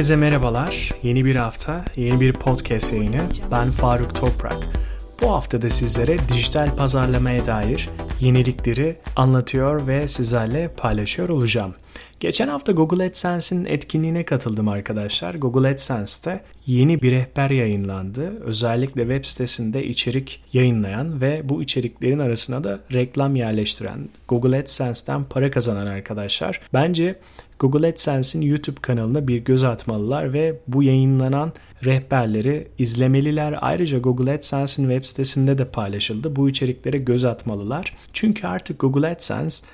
Herkese merhabalar. Yeni bir hafta, yeni bir podcast yayını. Ben Faruk Toprak. Bu hafta da sizlere dijital pazarlamaya dair yenilikleri anlatıyor ve sizlerle paylaşıyor olacağım. Geçen hafta Google AdSense'in etkinliğine katıldım arkadaşlar. Google AdSense'te yeni bir rehber yayınlandı. Özellikle web sitesinde içerik yayınlayan ve bu içeriklerin arasına da reklam yerleştiren, Google AdSense'ten para kazanan arkadaşlar. Bence Google AdSense'in YouTube kanalına bir göz atmalılar ve bu yayınlanan rehberleri izlemeliler. Ayrıca Google AdSense'in web sitesinde de paylaşıldı. Bu içeriklere göz atmalılar. Çünkü artık Google AdSense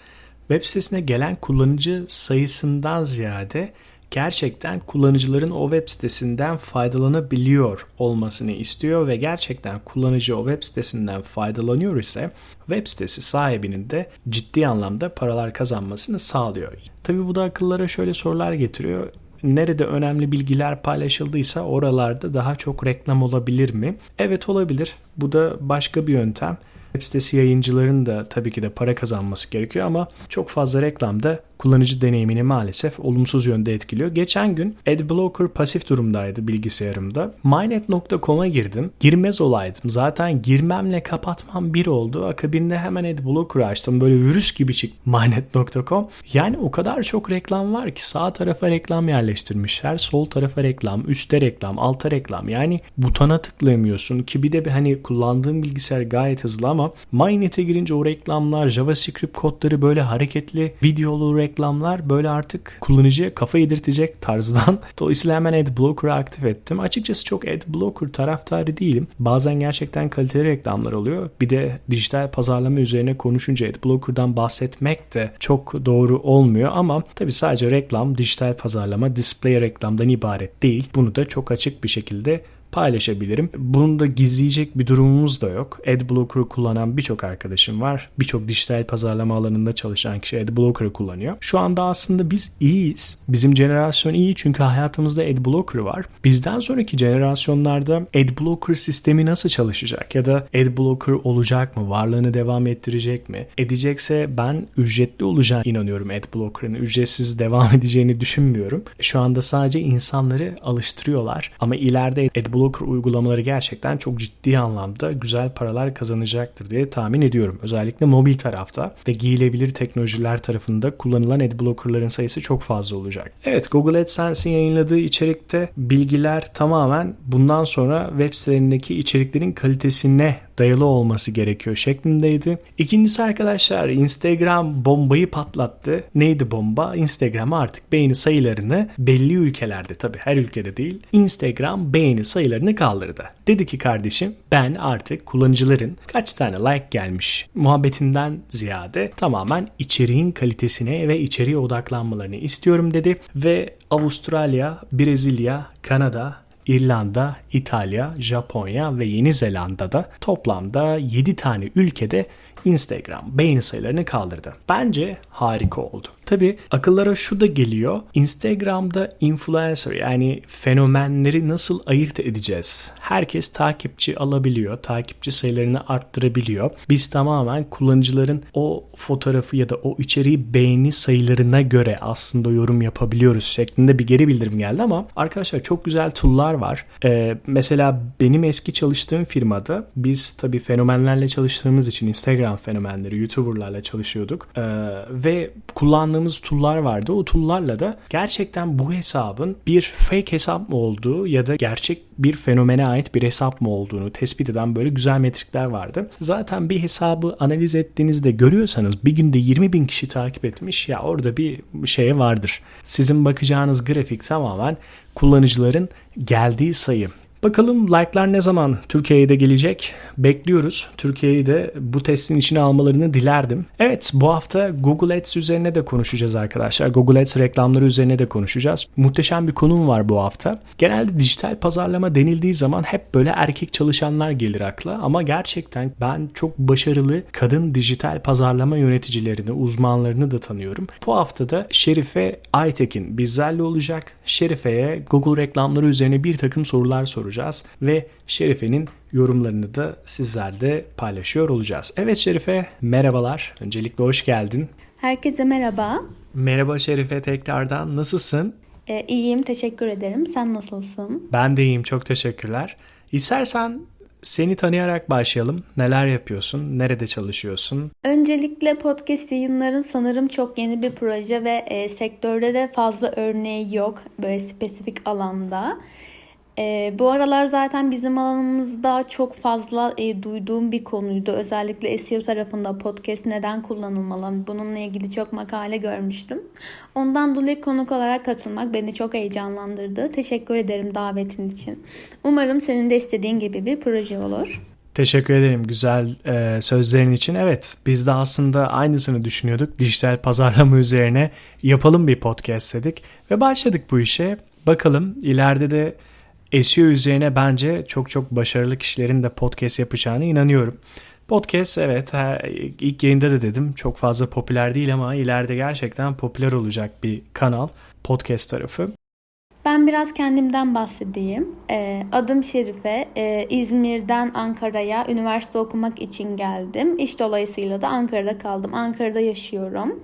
web sitesine gelen kullanıcı sayısından ziyade gerçekten kullanıcıların o web sitesinden faydalanabiliyor olmasını istiyor ve gerçekten kullanıcı o web sitesinden faydalanıyor ise web sitesi sahibinin de ciddi anlamda paralar kazanmasını sağlıyor. Tabi bu da akıllara şöyle sorular getiriyor nerede önemli bilgiler paylaşıldıysa oralarda daha çok reklam olabilir mi? Evet olabilir. Bu da başka bir yöntem. Web sitesi yayıncıların da tabii ki de para kazanması gerekiyor ama çok fazla reklam da kullanıcı deneyimini maalesef olumsuz yönde etkiliyor. Geçen gün Adblocker pasif durumdaydı bilgisayarımda. Mynet.com'a girdim. Girmez olaydım. Zaten girmemle kapatmam bir oldu. Akabinde hemen Adblocker açtım. Böyle virüs gibi çıktı Mynet.com. Yani o kadar çok reklam var ki sağ tarafa reklam yerleştirmişler. Sol tarafa reklam, üstte reklam, alta reklam. Yani butona tıklayamıyorsun ki bir de hani kullandığım bilgisayar gayet hızlı ama Mynet'e girince o reklamlar, JavaScript kodları böyle hareketli videolu reklamlar böyle artık kullanıcıya kafa yedirtecek tarzdan. Dolayısıyla hemen Adblocker'ı aktif ettim. Açıkçası çok Adblocker taraftarı değilim. Bazen gerçekten kaliteli reklamlar oluyor. Bir de dijital pazarlama üzerine konuşunca Adblocker'dan bahsetmek de çok doğru olmuyor ama tabi sadece reklam, dijital pazarlama, display reklamdan ibaret değil. Bunu da çok açık bir şekilde paylaşabilirim. Bunu da gizleyecek bir durumumuz da yok. Adblocker'ı kullanan birçok arkadaşım var. Birçok dijital pazarlama alanında çalışan kişi Adblocker'ı kullanıyor. Şu anda aslında biz iyiyiz. Bizim jenerasyon iyi çünkü hayatımızda Adblocker var. Bizden sonraki jenerasyonlarda Adblocker sistemi nasıl çalışacak? Ya da Adblocker olacak mı? Varlığını devam ettirecek mi? Edecekse ben ücretli olacağına inanıyorum Adblocker'ın. Ücretsiz devam edeceğini düşünmüyorum. Şu anda sadece insanları alıştırıyorlar. Ama ileride Adblocker Adblocker uygulamaları gerçekten çok ciddi anlamda güzel paralar kazanacaktır diye tahmin ediyorum. Özellikle mobil tarafta ve giyilebilir teknolojiler tarafında kullanılan adblockerların sayısı çok fazla olacak. Evet Google AdSense'in yayınladığı içerikte bilgiler tamamen bundan sonra web sitelerindeki içeriklerin kalitesine dayalı olması gerekiyor şeklindeydi. İkincisi arkadaşlar Instagram bombayı patlattı. Neydi bomba? Instagram artık beğeni sayılarını belli ülkelerde tabi her ülkede değil Instagram beğeni sayılarını kaldırdı. Dedi ki kardeşim ben artık kullanıcıların kaç tane like gelmiş muhabbetinden ziyade tamamen içeriğin kalitesine ve içeriğe odaklanmalarını istiyorum dedi ve Avustralya, Brezilya, Kanada, İrlanda, İtalya, Japonya ve Yeni Zelanda'da toplamda 7 tane ülkede Instagram beğeni sayılarını kaldırdı. Bence harika oldu. Tabi akıllara şu da geliyor. Instagram'da influencer yani fenomenleri nasıl ayırt edeceğiz? Herkes takipçi alabiliyor. Takipçi sayılarını arttırabiliyor. Biz tamamen kullanıcıların o fotoğrafı ya da o içeriği beğeni sayılarına göre aslında yorum yapabiliyoruz şeklinde bir geri bildirim geldi ama arkadaşlar çok güzel tool'lar var. Ee, mesela benim eski çalıştığım firmada biz tabii fenomenlerle çalıştığımız için Instagram fenomenleri, YouTuber'larla çalışıyorduk. Ee, ve kullandığımız kullandığımız tool'lar vardı. O tool'larla da gerçekten bu hesabın bir fake hesap mı olduğu ya da gerçek bir fenomene ait bir hesap mı olduğunu tespit eden böyle güzel metrikler vardı. Zaten bir hesabı analiz ettiğinizde görüyorsanız bir günde 20 bin kişi takip etmiş ya orada bir şeye vardır. Sizin bakacağınız grafik tamamen kullanıcıların geldiği sayı. Bakalım like'lar ne zaman Türkiye'ye de gelecek? Bekliyoruz. Türkiye'yi de bu testin içine almalarını dilerdim. Evet bu hafta Google Ads üzerine de konuşacağız arkadaşlar. Google Ads reklamları üzerine de konuşacağız. Muhteşem bir konum var bu hafta. Genelde dijital pazarlama denildiği zaman hep böyle erkek çalışanlar gelir akla. Ama gerçekten ben çok başarılı kadın dijital pazarlama yöneticilerini, uzmanlarını da tanıyorum. Bu hafta da Şerife Aytekin bizlerle olacak. Şerife'ye Google reklamları üzerine bir takım sorular soracağız soracağız ve Şerife'nin yorumlarını da sizlerle paylaşıyor olacağız. Evet Şerife merhabalar. Öncelikle hoş geldin. Herkese merhaba. Merhaba Şerife tekrardan. Nasılsın? Ee, iyiyim, teşekkür ederim. Sen nasılsın? Ben de iyiyim, çok teşekkürler. İstersen seni tanıyarak başlayalım. Neler yapıyorsun? Nerede çalışıyorsun? Öncelikle podcast yayınların sanırım çok yeni bir proje ve e, sektörde de fazla örneği yok böyle spesifik alanda. E, bu aralar zaten bizim alanımızda çok fazla e, duyduğum bir konuydu. Özellikle SEO tarafında podcast neden kullanılmalı? Bununla ilgili çok makale görmüştüm. Ondan dolayı konuk olarak katılmak beni çok heyecanlandırdı. Teşekkür ederim davetin için. Umarım senin de istediğin gibi bir proje olur. Teşekkür ederim güzel e, sözlerin için. Evet biz de aslında aynısını düşünüyorduk. Dijital pazarlama üzerine yapalım bir podcast dedik ve başladık bu işe. Bakalım ileride de SEO üzerine bence çok çok başarılı kişilerin de podcast yapacağına inanıyorum. Podcast evet ilk yayında da dedim çok fazla popüler değil ama ileride gerçekten popüler olacak bir kanal podcast tarafı. Ben biraz kendimden bahsedeyim. Ee, adım Şerife. Ee, İzmir'den Ankara'ya üniversite okumak için geldim. İş dolayısıyla da Ankara'da kaldım. Ankara'da yaşıyorum.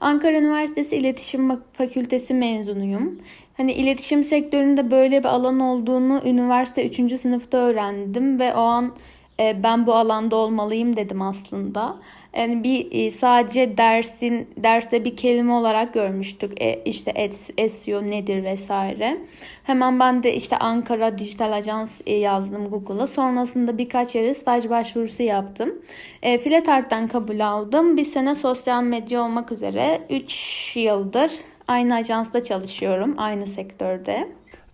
Ankara Üniversitesi İletişim Fakültesi mezunuyum. Hani iletişim sektöründe böyle bir alan olduğunu üniversite 3. sınıfta öğrendim ve o an e, ben bu alanda olmalıyım dedim aslında. Yani bir e, sadece dersin derste bir kelime olarak görmüştük. E, işte SEO nedir vesaire. Hemen ben de işte Ankara Dijital Ajans e, yazdım Google'a. Sonrasında birkaç yere staj başvurusu yaptım. E, Filetart'tan kabul aldım. Bir sene sosyal medya olmak üzere 3 yıldır aynı ajansta çalışıyorum. Aynı sektörde.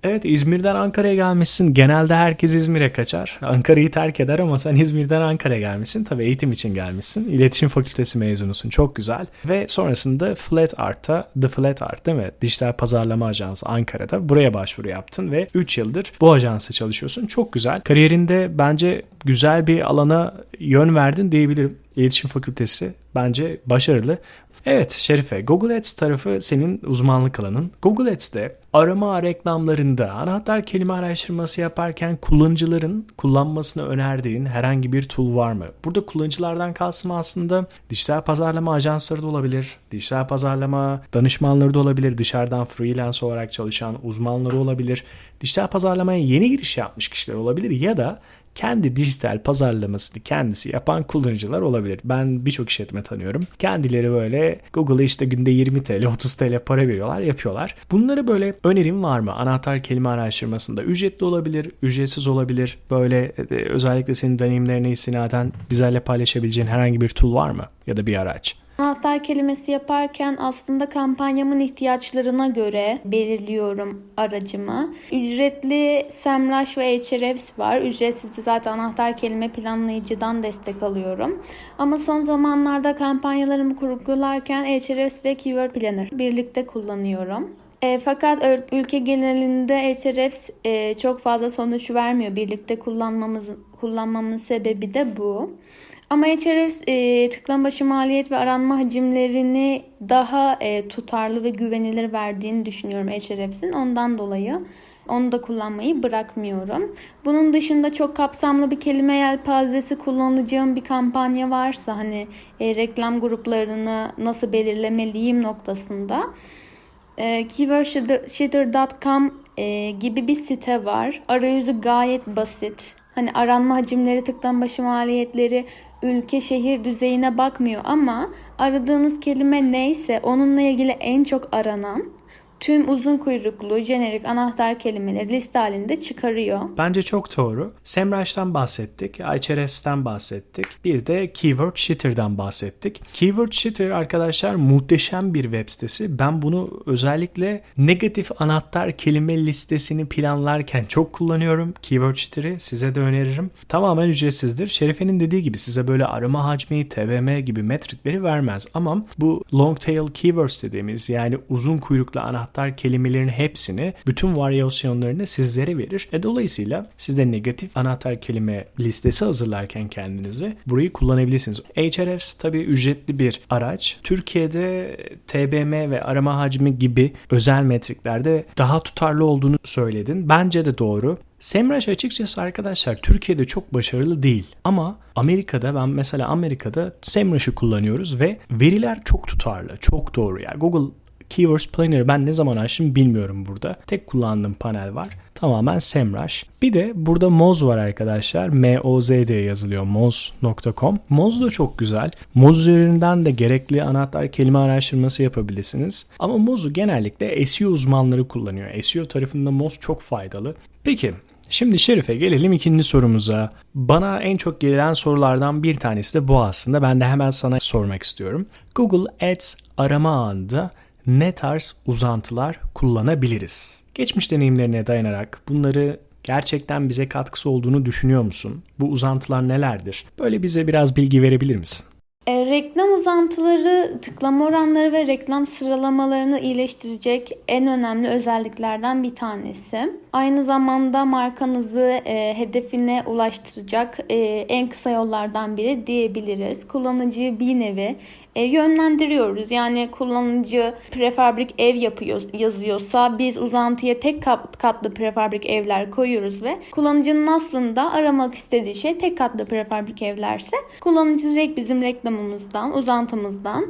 Evet İzmir'den Ankara'ya gelmişsin. Genelde herkes İzmir'e kaçar. Ankara'yı terk eder ama sen İzmir'den Ankara'ya gelmişsin. Tabii eğitim için gelmişsin. İletişim Fakültesi mezunusun. Çok güzel. Ve sonrasında Flat Art'ta, The Flat Art değil mi? Dijital Pazarlama Ajansı Ankara'da. Buraya başvuru yaptın ve 3 yıldır bu ajansa çalışıyorsun. Çok güzel. Kariyerinde bence güzel bir alana yön verdin diyebilirim. İletişim Fakültesi bence başarılı. Evet Şerife, Google Ads tarafı senin uzmanlık alanın. Google Ads'te arama reklamlarında anahtar kelime araştırması yaparken kullanıcıların kullanmasını önerdiğin herhangi bir tool var mı? Burada kullanıcılardan kalsın aslında dijital pazarlama ajansları da olabilir, dijital pazarlama danışmanları da olabilir, dışarıdan freelance olarak çalışan uzmanları olabilir, dijital pazarlamaya yeni giriş yapmış kişiler olabilir ya da kendi dijital pazarlamasını kendisi yapan kullanıcılar olabilir. Ben birçok işletme tanıyorum. Kendileri böyle Google'a işte günde 20 TL, 30 TL para veriyorlar, yapıyorlar. Bunları böyle önerim var mı? Anahtar kelime araştırmasında ücretli olabilir, ücretsiz olabilir. Böyle e, özellikle senin deneyimlerine istinaden bizlerle paylaşabileceğin herhangi bir tool var mı? Ya da bir araç. Anahtar kelimesi yaparken aslında kampanyamın ihtiyaçlarına göre belirliyorum aracımı. Ücretli SEMrush ve Ahrefs var. Ücretsiz de zaten anahtar kelime planlayıcıdan destek alıyorum. Ama son zamanlarda kampanyalarımı kurgularken Ahrefs ve Keyword Planner birlikte kullanıyorum. E, fakat ülke genelinde Ahrefs e, çok fazla sonuç vermiyor. Birlikte kullanmamız kullanmamın sebebi de bu. Ama Ahrefs e, tıklama başı maliyet ve aranma hacimlerini daha e, tutarlı ve güvenilir verdiğini düşünüyorum Ahrefs'in. Ondan dolayı onu da kullanmayı bırakmıyorum. Bunun dışında çok kapsamlı bir kelime yelpazesi kullanacağım bir kampanya varsa hani e, reklam gruplarını nasıl belirlemeliyim noktasında e, keywordshooter.com e, gibi bir site var. Arayüzü gayet basit. Hani aranma hacimleri, tıklama başı maliyetleri ülke şehir düzeyine bakmıyor ama aradığınız kelime neyse onunla ilgili en çok aranan tüm uzun kuyruklu jenerik anahtar kelimeleri liste halinde çıkarıyor. Bence çok doğru. SEMrush'tan bahsettik, iHRS'ten bahsettik. Bir de Keyword Shitter'dan bahsettik. Keyword Shitter arkadaşlar muhteşem bir web sitesi. Ben bunu özellikle negatif anahtar kelime listesini planlarken çok kullanıyorum. Keyword Shitter'ı size de öneririm. Tamamen ücretsizdir. Şerife'nin dediği gibi size böyle arama hacmi, TBM gibi metrikleri vermez. Ama bu long tail keywords dediğimiz yani uzun kuyruklu anahtar anahtar kelimelerin hepsini bütün varyasyonlarını sizlere verir. E dolayısıyla siz de negatif anahtar kelime listesi hazırlarken kendinize burayı kullanabilirsiniz. Ahrefs tabii ücretli bir araç. Türkiye'de TBM ve arama hacmi gibi özel metriklerde daha tutarlı olduğunu söyledin. Bence de doğru. Semrush açıkçası arkadaşlar Türkiye'de çok başarılı değil. Ama Amerika'da ben mesela Amerika'da Semrush'ı kullanıyoruz ve veriler çok tutarlı, çok doğru. Yani Google Keywords Planner'ı ben ne zaman açtım bilmiyorum burada. Tek kullandığım panel var. Tamamen SEMrush. Bir de burada Moz var arkadaşlar. M-O-Z diye yazılıyor. Moz.com. Moz da çok güzel. Moz üzerinden de gerekli anahtar kelime araştırması yapabilirsiniz. Ama Moz'u genellikle SEO uzmanları kullanıyor. SEO tarafında Moz çok faydalı. Peki Şimdi Şerif'e gelelim ikinci sorumuza. Bana en çok gelen sorulardan bir tanesi de bu aslında. Ben de hemen sana sormak istiyorum. Google Ads arama ağında ne tarz uzantılar kullanabiliriz? Geçmiş deneyimlerine dayanarak bunları gerçekten bize katkısı olduğunu düşünüyor musun? Bu uzantılar nelerdir? Böyle bize biraz bilgi verebilir misin? E, reklam uzantıları tıklama oranları ve reklam sıralamalarını iyileştirecek en önemli özelliklerden bir tanesi. Aynı zamanda markanızı e, hedefine ulaştıracak e, en kısa yollardan biri diyebiliriz. Kullanıcıyı bir nevi e, yönlendiriyoruz. Yani kullanıcı prefabrik ev yapıyor yazıyorsa biz uzantıya tek kat, katlı prefabrik evler koyuyoruz ve kullanıcının aslında aramak istediği şey tek katlı prefabrik evlerse kullanıcı direkt bizim reklamımızdan, uzantımızdan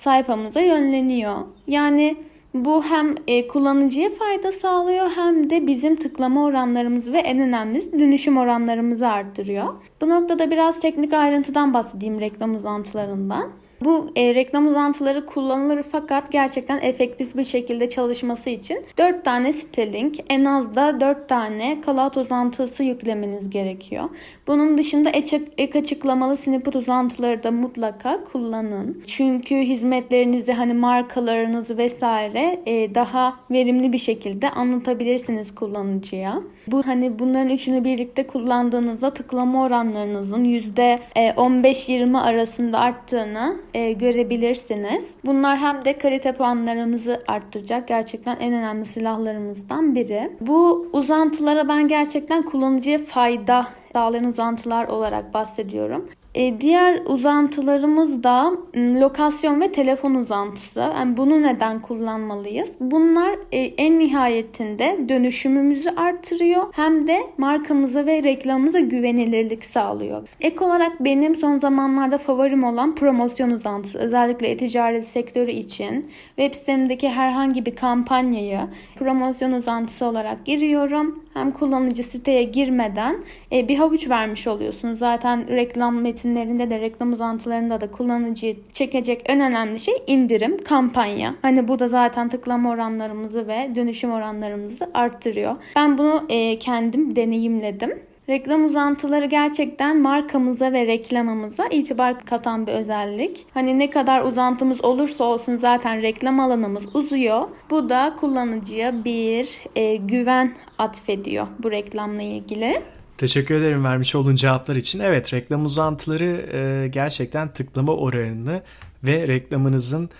sayfamıza yönleniyor. Yani bu hem e, kullanıcıya fayda sağlıyor hem de bizim tıklama oranlarımızı ve en önemlisi dönüşüm oranlarımızı arttırıyor. Bu noktada biraz teknik ayrıntıdan bahsedeyim reklam uzantılarından. Bu e, reklam uzantıları kullanılır fakat gerçekten efektif bir şekilde çalışması için 4 tane site link, en az da 4 tane cloud uzantısı yüklemeniz gerekiyor. Bunun dışında ek açıklamalı snippet uzantıları da mutlaka kullanın. Çünkü hizmetlerinizi hani markalarınızı vesaire e, daha verimli bir şekilde anlatabilirsiniz kullanıcıya. Bu hani bunların üçünü birlikte kullandığınızda tıklama oranlarınızın %15-20 arasında arttığını e, görebilirsiniz. Bunlar hem de kalite puanlarımızı arttıracak gerçekten en önemli silahlarımızdan biri. Bu uzantılara ben gerçekten kullanıcıya fayda sağlayan uzantılar olarak bahsediyorum. E, diğer uzantılarımız da lokasyon ve telefon uzantısı. Yani bunu neden kullanmalıyız? Bunlar e, en nihayetinde dönüşümümüzü artırıyor hem de markamıza ve reklamımıza güvenilirlik sağlıyor. Ek olarak benim son zamanlarda favorim olan promosyon uzantısı. Özellikle e-ticaret sektörü için web sitemdeki herhangi bir kampanyayı promosyon uzantısı olarak giriyorum. Hem kullanıcı siteye girmeden e, bir havuç vermiş oluyorsunuz. Zaten reklam metinlerinde de reklam uzantılarında da kullanıcıyı çekecek en önemli şey indirim, kampanya. Hani bu da zaten tıklama oranlarımızı ve dönüşüm oranlarımızı arttırıyor. Ben bunu e, kendim deneyimledim. Reklam uzantıları gerçekten markamıza ve reklamımıza itibar katan bir özellik. Hani ne kadar uzantımız olursa olsun zaten reklam alanımız uzuyor. Bu da kullanıcıya bir e, güven atfediyor bu reklamla ilgili. Teşekkür ederim vermiş olduğun cevaplar için. Evet reklam uzantıları e, gerçekten tıklama oranını ve reklamınızın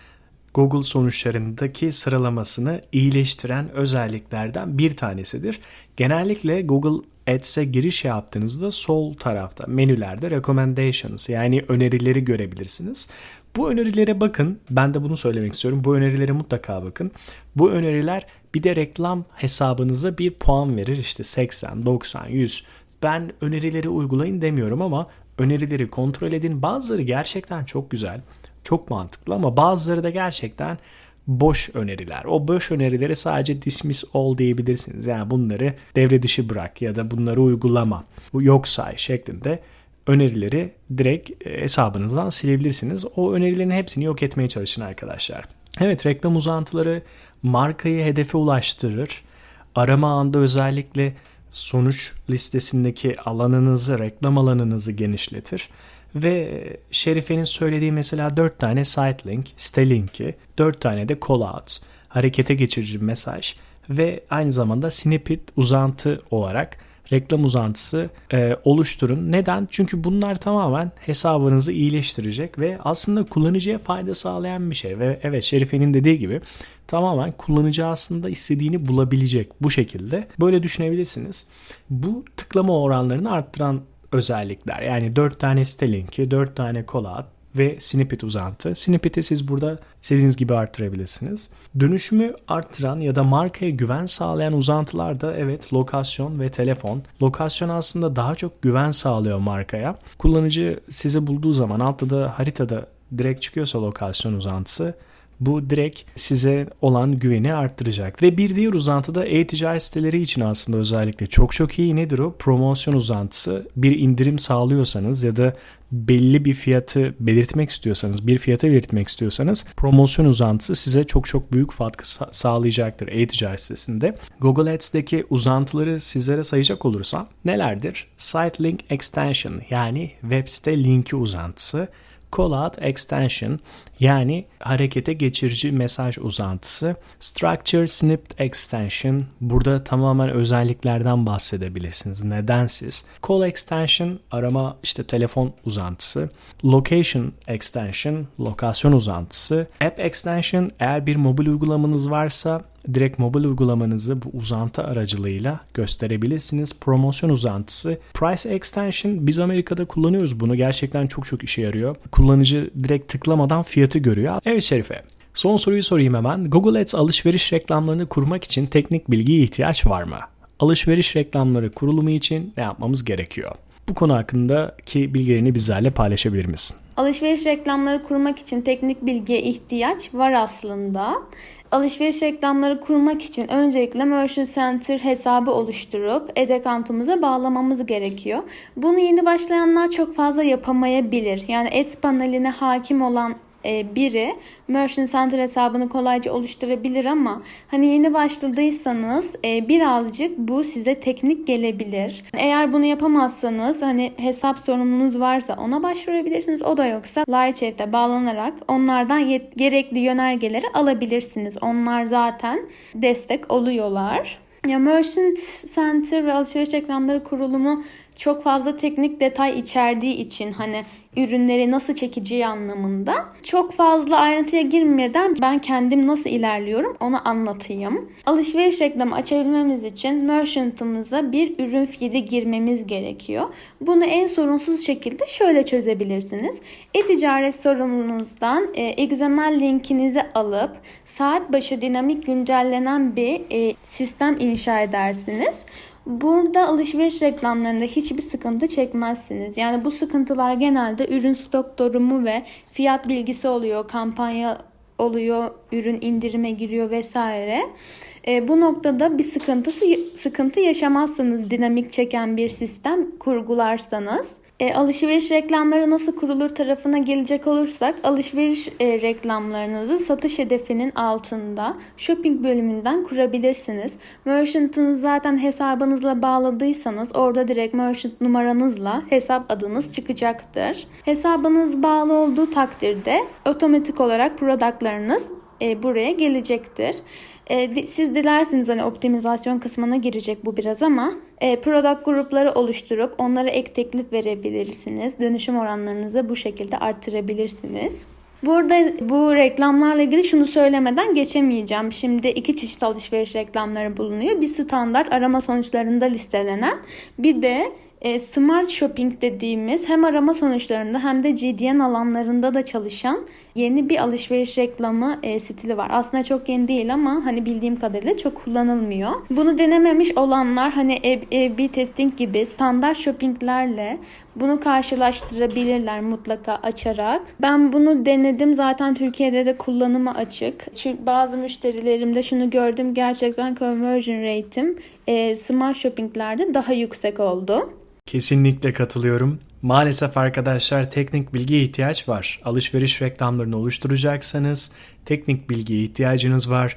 Google sonuçlarındaki sıralamasını iyileştiren özelliklerden bir tanesidir. Genellikle Google Ads'e giriş yaptığınızda sol tarafta menülerde recommendations yani önerileri görebilirsiniz. Bu önerilere bakın. Ben de bunu söylemek istiyorum. Bu önerilere mutlaka bakın. Bu öneriler bir de reklam hesabınıza bir puan verir. İşte 80, 90, 100. Ben önerileri uygulayın demiyorum ama önerileri kontrol edin. Bazıları gerçekten çok güzel, çok mantıklı ama bazıları da gerçekten boş öneriler. O boş önerileri sadece dismiss all diyebilirsiniz. Yani bunları devre dışı bırak ya da bunları uygulama. Bu yok say şeklinde önerileri direkt e, hesabınızdan silebilirsiniz. O önerilerin hepsini yok etmeye çalışın arkadaşlar. Evet reklam uzantıları markayı hedefe ulaştırır. Arama anda özellikle sonuç listesindeki alanınızı, reklam alanınızı genişletir. Ve Şerife'nin söylediği mesela 4 tane site link, site linki, 4 tane de call out, harekete geçirici mesaj ve aynı zamanda snippet uzantı olarak reklam uzantısı e, oluşturun. Neden? Çünkü bunlar tamamen hesabınızı iyileştirecek ve aslında kullanıcıya fayda sağlayan bir şey. Ve evet Şerife'nin dediği gibi tamamen kullanıcı aslında istediğini bulabilecek bu şekilde. Böyle düşünebilirsiniz. Bu tıklama oranlarını arttıran özellikler. Yani 4 tane site linki, 4 tane out, ve snippet uzantı. Snippet'i siz burada istediğiniz gibi arttırabilirsiniz. Dönüşümü arttıran ya da markaya güven sağlayan uzantılar da evet lokasyon ve telefon. Lokasyon aslında daha çok güven sağlıyor markaya. Kullanıcı sizi bulduğu zaman altta da haritada direkt çıkıyorsa lokasyon uzantısı Bu direkt size olan güveni arttıracak. Ve bir diğer uzantı da e-ticaret siteleri için aslında özellikle çok çok iyi. Nedir o? Promosyon uzantısı. Bir indirim sağlıyorsanız ya da belli bir fiyatı belirtmek istiyorsanız, bir fiyata belirtmek istiyorsanız promosyon uzantısı size çok çok büyük katkı sağlayacaktır e-ticaret sitesinde. Google Ads'deki uzantıları sizlere sayacak olursam nelerdir? Site Link Extension yani web site linki uzantısı. Callout Extension yani harekete geçirici mesaj uzantısı. Structure Snipped Extension burada tamamen özelliklerden bahsedebilirsiniz. Nedensiz. Call Extension arama işte telefon uzantısı. Location Extension lokasyon uzantısı. App Extension eğer bir mobil uygulamanız varsa direkt mobil uygulamanızı bu uzantı aracılığıyla gösterebilirsiniz. Promosyon uzantısı. Price Extension biz Amerika'da kullanıyoruz bunu. Gerçekten çok çok işe yarıyor. Kullanıcı direkt tıklamadan fiyatı görüyor. Evet Şerife. Son soruyu sorayım hemen. Google Ads alışveriş reklamlarını kurmak için teknik bilgiye ihtiyaç var mı? Alışveriş reklamları kurulumu için ne yapmamız gerekiyor? Bu konu hakkındaki bilgilerini bizlerle paylaşabilir misin? Alışveriş reklamları kurmak için teknik bilgiye ihtiyaç var aslında. Alışveriş reklamları kurmak için öncelikle Merchant Center hesabı oluşturup account'umuza bağlamamız gerekiyor. Bunu yeni başlayanlar çok fazla yapamayabilir. Yani Ads paneline hakim olan biri Merchant Center hesabını kolayca oluşturabilir ama hani yeni başladıysanız e, birazcık bu size teknik gelebilir. Eğer bunu yapamazsanız hani hesap sorununuz varsa ona başvurabilirsiniz. O da yoksa Lightchate'e bağlanarak onlardan gerekli yönergeleri alabilirsiniz. Onlar zaten destek oluyorlar. Ya Merchant Center ve alışveriş reklamları kurulumu çok fazla teknik detay içerdiği için hani ürünleri nasıl çekeceği anlamında. Çok fazla ayrıntıya girmeden ben kendim nasıl ilerliyorum onu anlatayım. Alışveriş reklamı açabilmemiz için merchant'ımıza bir ürün feed'i girmemiz gerekiyor. Bunu en sorunsuz şekilde şöyle çözebilirsiniz. E-ticaret sorununuzdan e, XML linkinizi alıp saat başı dinamik güncellenen bir e, sistem inşa edersiniz. Burada alışveriş reklamlarında hiçbir sıkıntı çekmezsiniz. Yani bu sıkıntılar genelde ürün stok durumu ve fiyat bilgisi oluyor, kampanya oluyor, ürün indirime giriyor vesaire. E, bu noktada bir sıkıntısı sıkıntı yaşamazsınız dinamik çeken bir sistem kurgularsanız. E, alışveriş reklamları nasıl kurulur tarafına gelecek olursak alışveriş e, reklamlarınızı satış hedefinin altında shopping bölümünden kurabilirsiniz. Merchant'ınız zaten hesabınızla bağladıysanız orada direkt merchant numaranızla hesap adınız çıkacaktır. Hesabınız bağlı olduğu takdirde otomatik olarak productlarınız e, buraya gelecektir. E, siz dilerseniz hani optimizasyon kısmına girecek bu biraz ama product grupları oluşturup onlara ek teklif verebilirsiniz. Dönüşüm oranlarınızı bu şekilde arttırabilirsiniz. Burada bu reklamlarla ilgili şunu söylemeden geçemeyeceğim. Şimdi iki çeşit alışveriş reklamları bulunuyor. Bir standart arama sonuçlarında listelenen bir de e, Smart Shopping dediğimiz hem arama sonuçlarında hem de GDN alanlarında da çalışan yeni bir alışveriş reklamı e, stili var. Aslında çok yeni değil ama hani bildiğim kadarıyla çok kullanılmıyor. Bunu denememiş olanlar hani A-B testing gibi standart shoppinglerle bunu karşılaştırabilirler mutlaka açarak. Ben bunu denedim. Zaten Türkiye'de de kullanıma açık. Çünkü bazı müşterilerimde şunu gördüm. Gerçekten conversion rate'im e, smart shoppinglerde daha yüksek oldu. Kesinlikle katılıyorum. Maalesef arkadaşlar teknik bilgiye ihtiyaç var. Alışveriş reklamlarını oluşturacaksanız teknik bilgiye ihtiyacınız var.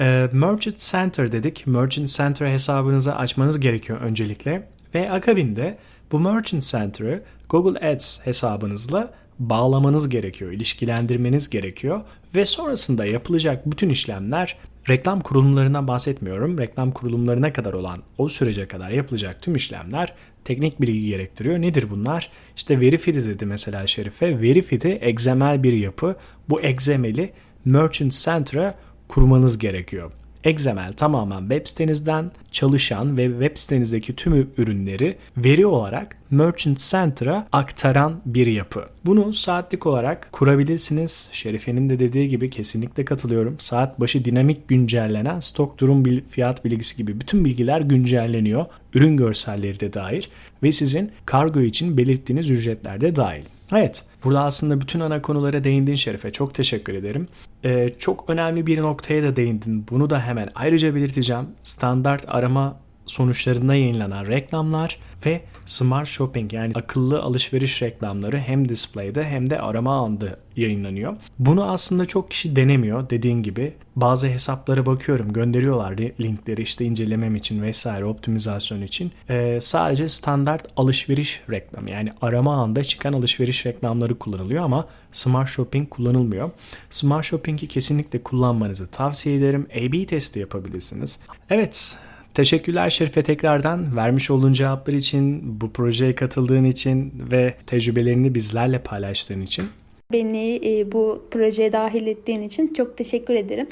E, Merchant Center dedik. Merchant Center hesabınızı açmanız gerekiyor öncelikle. Ve akabinde bu Merchant Center'ı Google Ads hesabınızla bağlamanız gerekiyor, ilişkilendirmeniz gerekiyor ve sonrasında yapılacak bütün işlemler reklam kurulumlarından bahsetmiyorum. Reklam kurulumlarına kadar olan o sürece kadar yapılacak tüm işlemler teknik bilgi gerektiriyor. Nedir bunlar? İşte veri feed'i dedi mesela Şerife. Veri feed'i XML bir yapı. Bu XML'i Merchant Center'a kurmanız gerekiyor. XML tamamen web sitenizden çalışan ve web sitenizdeki tüm ürünleri veri olarak Merchant Center'a aktaran bir yapı. Bunu saatlik olarak kurabilirsiniz. Şerife'nin de dediği gibi kesinlikle katılıyorum. Saat başı dinamik güncellenen stok durum fiyat bilgisi gibi bütün bilgiler güncelleniyor. Ürün görselleri de dahil ve sizin kargo için belirttiğiniz ücretler de dahil. Evet, burada aslında bütün ana konulara değindin Şerife. Çok teşekkür ederim. Ee, çok önemli bir noktaya da değindin. Bunu da hemen ayrıca belirteceğim. Standart arama sonuçlarında yayınlanan reklamlar ve smart shopping yani akıllı alışveriş reklamları hem display'de hem de arama anında yayınlanıyor. Bunu aslında çok kişi denemiyor dediğin gibi. Bazı hesaplara bakıyorum gönderiyorlar linkleri işte incelemem için vesaire optimizasyon için. Ee, sadece standart alışveriş reklamı yani arama anında çıkan alışveriş reklamları kullanılıyor ama Smart Shopping kullanılmıyor. Smart Shopping'i kesinlikle kullanmanızı tavsiye ederim. A-B testi yapabilirsiniz. Evet Teşekkürler Şerife tekrardan vermiş olduğun cevaplar için, bu projeye katıldığın için ve tecrübelerini bizlerle paylaştığın için. Beni e, bu projeye dahil ettiğin için çok teşekkür ederim.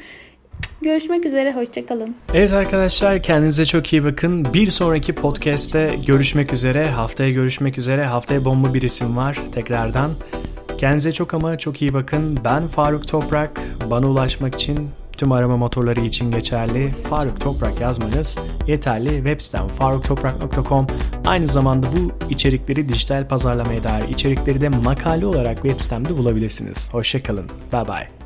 Görüşmek üzere, hoşçakalın. Evet arkadaşlar kendinize çok iyi bakın. Bir sonraki podcast'te görüşmek üzere. Haftaya görüşmek üzere. Haftaya bomba bir isim var tekrardan. Kendinize çok ama çok iyi bakın. Ben Faruk Toprak. Bana ulaşmak için tüm arama motorları için geçerli Faruk Toprak yazmanız yeterli. Web sitem faruktoprak.com Aynı zamanda bu içerikleri dijital pazarlamaya dair içerikleri de makale olarak web sitemde bulabilirsiniz. Hoşçakalın. Bye bye.